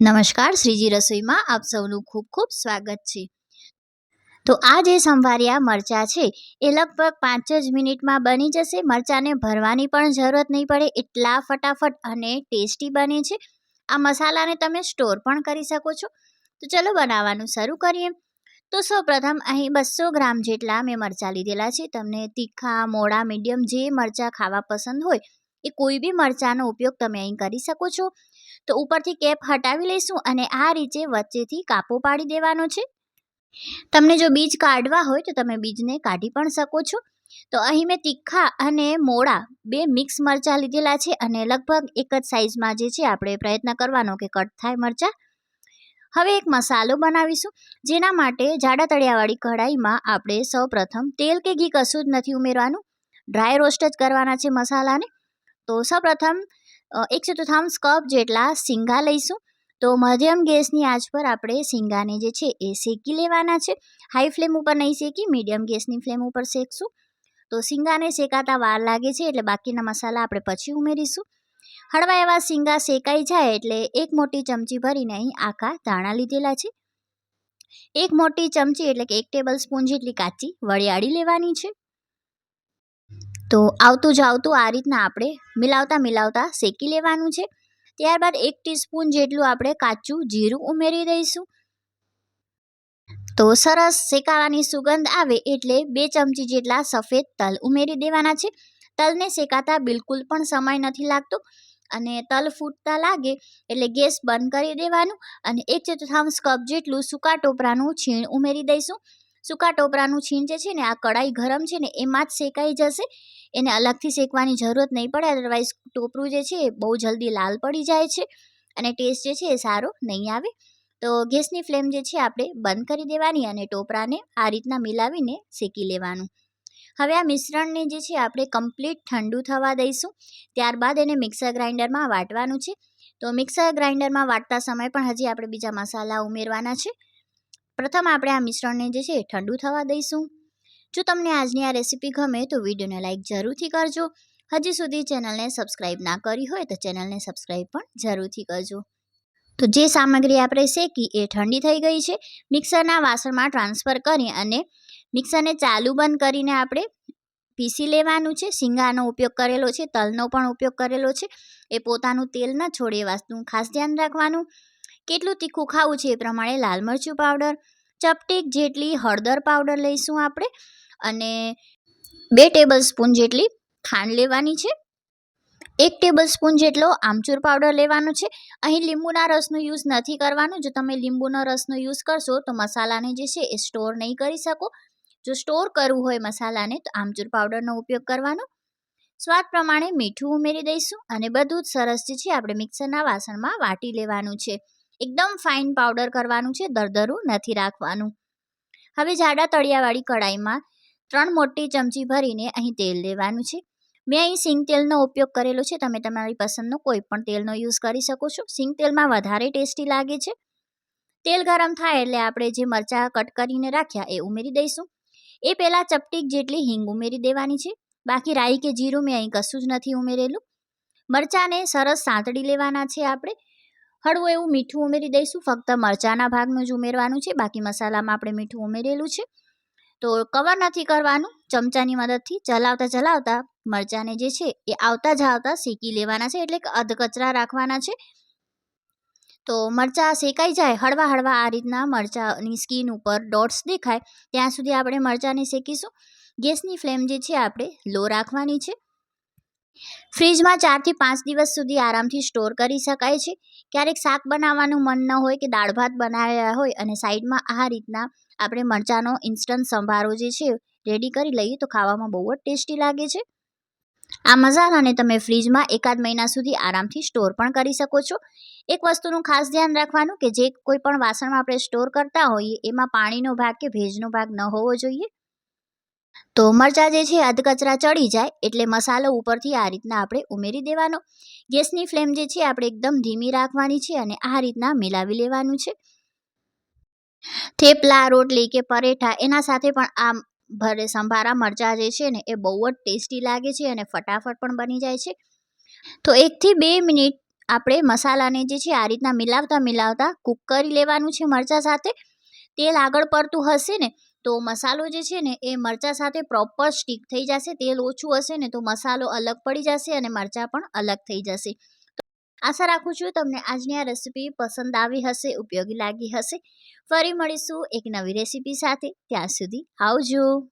નમસ્કાર, શ્રીજી રસોઈમાં આપ સૌનું ખૂબ ખૂબ સ્વાગત છે. તો આ જે સંભાર્યા મરચાં છે, એ લગભગ પાંચ જ મિનિટમાં બની જશે. મરચાંને ભરવાની પણ જરૂરત નહીં પડે, એટલા ફટાફટ અને ટેસ્ટી બને છે. આ મસાલાને તમે સ્ટોર પણ કરી શકો છો. તો ચલો બનાવવાનું શરૂ કરીએ. તો સૌપ્રથમ અહીં બસો ગ્રામ જેટલા મેં મરચાં લીધેલા છે. તમને તીખા મોડા મીડિયમ જે મરચાં ખાવા પસંદ હોય, એ કોઈ બી મરચાંનો ઉપયોગ તમે અહીં કરી શકો છો. તો ઉપરથી કેપ હટાવી લઈશું અને આ રીતે વચ્ચેથી કાપો પાડી દેવાનો છે. તમને જો બીજ કાઢવા હોય તો તમે બીજને કાઢી પણ શકો છો. તો અહીં મેં તીખા અને મોળા બે મિક્સ મરચાં લીધેલા છે અને લગભગ એક જ સાઇઝમાં જે છે આપણે પ્રયત્ન કરવાનો કે કટ થાય મરચાં. હવે એક મસાલો બનાવીશું, જેના માટે જાડા તળિયાવાળી કઢાઈમાં આપણે સૌ તેલ કે ઘી કશું જ નથી ઉમેરવાનું. ડ્રાય રોસ્ટ જ કરવાના છે મસાલાને. તો સૌપ્રથમ એકસો ચતુર્થાંશ કપ જેટલા શીંગા લઈશું. તો મધ્યમ ગેસની આંચ પર આપણે શીંગાને જે છે એ શેકી લેવાના છે. હાઈ ફ્લેમ ઉપર નહીં શેકી, મીડિયમ ગેસની ફ્લેમ ઉપર શેકશું. તો શીંગાને શેકાતા વાર લાગે છે એટલે બાકીના મસાલા આપણે પછી ઉમેરીશું. હળવા એવા શીંગા શેકાઈ જાય એટલે એક મોટી ચમચી ભરીને અહીં આખા ધાણા લીધેલા છે. એક મોટી ચમચી એટલે કે એક ટેબલ સ્પૂન જેટલી કાચી વળિયાળી લેવાની છે. તો આવતું જાવતું આ રીતના આપણે મિલાવતા મિલાવતા શેકી લેવાનું છે. ત્યારબાદ એક ટીસ્પૂન જેટલું આપણે કાચું જીરું ઉમેરી દઈશું. તો સરસ શેકાવાની સુગંધ આવે એટલે બે ચમચી જેટલા સફેદ તલ ઉમેરી દેવાના છે. તલને શેકાતા બિલકુલ પણ સમય નથી લાગતો અને તલ ફૂટતા લાગે એટલે ગેસ બંધ કરી દેવાનું અને એક ચતુર્થાંશ કપ જેટલું સૂકા ટોપરાનું છીણ ઉમેરી દઈશું. સૂકા ટોપરાનું છીણ જે છે ને, આ કડાઈ ગરમ છે ને, એમાં જ શેકાઈ જશે. એને અલગથી શેકવાની જરૂરત નહીં પડે અદરવાઇઝ ટોપરું જે છે એ બહુ જલ્દી લાલ પડી જાય છે અને ટેસ્ટ જે છે એ સારો નહીં આવે. તો ગેસની ફ્લેમ જે છે આપણે બંધ કરી દેવાની અને ટોપરાને આ રીતના મિલાવીને શેકી લેવાનું. હવે આ મિશ્રણને જે છે આપણે કમ્પ્લીટ ઠંડુ થવા દઈશું. ત્યારબાદ એને મિક્સર ગ્રાઇન્ડરમાં વાટવાનું છે. તો મિક્સર ગ્રાઇન્ડરમાં વાટતા સમય પણ હજી આપણે બીજા મસાલા ઉમેરવાના છે. પ્રથમ આપણે આ મિશ્રણને જે છે ઠંડુ થવા દઈશું. જો તમને આજની આ રેસીપી ગમે તો વિડીયોને લાઇક જરૂરથી કરજો. હજી સુધી ચેનલને સબસ્ક્રાઈબ ના કરી હોય તો ચેનલને સબસ્ક્રાઈબ પણ જરૂરથી કરજો. તો જે સામગ્રી આપણે શેકી એ ઠંડી થઈ ગઈ છે. મિક્સરના વાસણમાં ટ્રાન્સફર કરી અને મિક્સરને ચાલુ બંધ કરીને આપણે પીસી લેવાનું છે. શીંગાનો ઉપયોગ કરેલો છે. તલનો પણ ઉપયોગ કરેલો છે. એ પોતાનું તેલ ન છોડે વાતનું ખાસ ધ્યાન રાખવાનું. કેટલું તીખું ખાવું છે એ પ્રમાણે લાલ મરચું પાવડર ચપટીક જેટલી હળદર પાવડર લઈશું આપણે અને બે ટેબલ સ્પૂન જેટલી ખાંડ લેવાની છે. એક ટેબલ સ્પૂન જેટલો આમચૂર પાવડર લેવાનો છે. અહીં લીંબુના રસનો યુઝ નથી કરવાનો. જો તમે લીંબુનો રસનો યુઝ કરશો તો મસાલાને જે છે એ સ્ટોર નહીં કરી શકો. જો સ્ટોર કરવું હોય મસાલાને તો આમચૂર પાવડરનો ઉપયોગ કરવાનો. સ્વાદ પ્રમાણે મીઠું ઉમેરી દઈશું અને બધું જ સરસ જે છે આપણે મિક્સરના વાસણમાં વાટી લેવાનું છે. એકદમ ફાઇન પાવડર કરવાનું છે, દરદરું નથી રાખવાનું. હવે જાડા તળિયાવાળી કડાઈમાં ત્રણ મોટી ચમચી ભરીને અહીં તેલ લેવાનું છે. મેં અહીં સિંગ તેલનો ઉપયોગ કરેલો છે, તમે તમારી પસંદનો કોઈ પણ તેલનો યુઝ કરી શકો છો. સિંગ તેલમાં વધારે ટેસ્ટી લાગે છે. તેલ ગરમ થાય એટલે આપણે જે મરચાં કટ કરીને રાખ્યા એ ઉમેરી દઈશું. એ પહેલાં ચપટીક જેટલી હિંગ ઉમેરી દેવાની છે. બાકી રાઈ કે જીરું મેં અહીં કશું જ નથી ઉમેરેલું. મરચાંને સરસ સાંતળી લેવાના છે આપણે. હળવું એવું મીઠું ઉમેરી દઈશું. ફક્ત મરચાંના ભાગનું જ ઉમેરવાનું છે. બાકી મસાલામાં આપણે મીઠું ઉમેરેલું છે. તો કવર નથી કરવાનું. ચમચાની મદદથી ચલાવતા ચલાવતા મરચાંને જે છે એ આવતા જ આવતા શેકી લેવાના છે. એટલે કે અધકચરા રાખવાના છે. તો મરચાં શેકાઈ જાય, હળવા હળવા આ રીતના મરચાંની સ્કીન ઉપર ડોટ્સ દેખાય. ત્યાં સુધી આપણે મરચાંને શેકીશું. ગેસની ફ્લેમ જે છે આપણે લો રાખવાની છે. ફ્રીજમાં ચારથી પાંચ દિવસ સુધી આરામથી સ્ટોર કરી શકાય છે. ક્યારેક શાક બનાવવાનું મન ન હોય કે દાળ ભાત બનાવ્યા હોય અને સાઈડમાં આ રીતના આપણે મરચાંનો ઇન્સ્ટન્ટ સંભારો જે છે રેડી કરી લઈએ તો ખાવામાં બહુ જ ટેસ્ટી લાગે છે. આ મસાલાને તમે ફ્રીજમાં એકાદ મહિના સુધી આરામથી સ્ટોર પણ કરી શકો છો. એક વસ્તુનું ખાસ ધ્યાન રાખવાનું કે જે કોઈ પણ વાસણમાં આપણે સ્ટોર કરતા હોઈએ, એમાં પાણીનો ભાગ કે ભેજનો ભાગ ન હોવો જોઈએ. તો મરચાં જે છે અધકચરા ચડી જાય એટલે મસાલો ઉપરથી આ રીતના આપણે ઉમેરી દેવાનો. ગેસની ફ્લેમ જે છે આપણે એકદમ ધીમી રાખવાની છે અને આ રીતના મિલાવી લેવાનું છે. થેપલા, રોટલી કે પરેઠા એના સાથે પણ આ ભરે સંભારા મરચાં જે છે ને એ બહુ જ ટેસ્ટી લાગે છે અને ફટાફટ પણ બની જાય છે. તો એકથી બે મિનિટ આપણે મસાલાને જે છે આ રીતના મિલાવતા મિલાવતા કૂક કરી લેવાનું છે મરચાં સાથે. તેલ આગળ પડતું હશે ને તો મસાલો જે છે ને, એ મરચાં સાથે પ્રોપર સ્ટીક થઈ જશે. તેલ ઓછું હશે ને, તો મસાલો અલગ પડી જશે અને મરચાં પણ અલગ થઈ જશે. આશા રાખું છું તમને આજની આ રેસીપી પસંદ આવી હશે, ઉપયોગી લાગી હશે. ફરી મળીશું એક નવી રેસીપી સાથે. ત્યાં સુધી આવજો.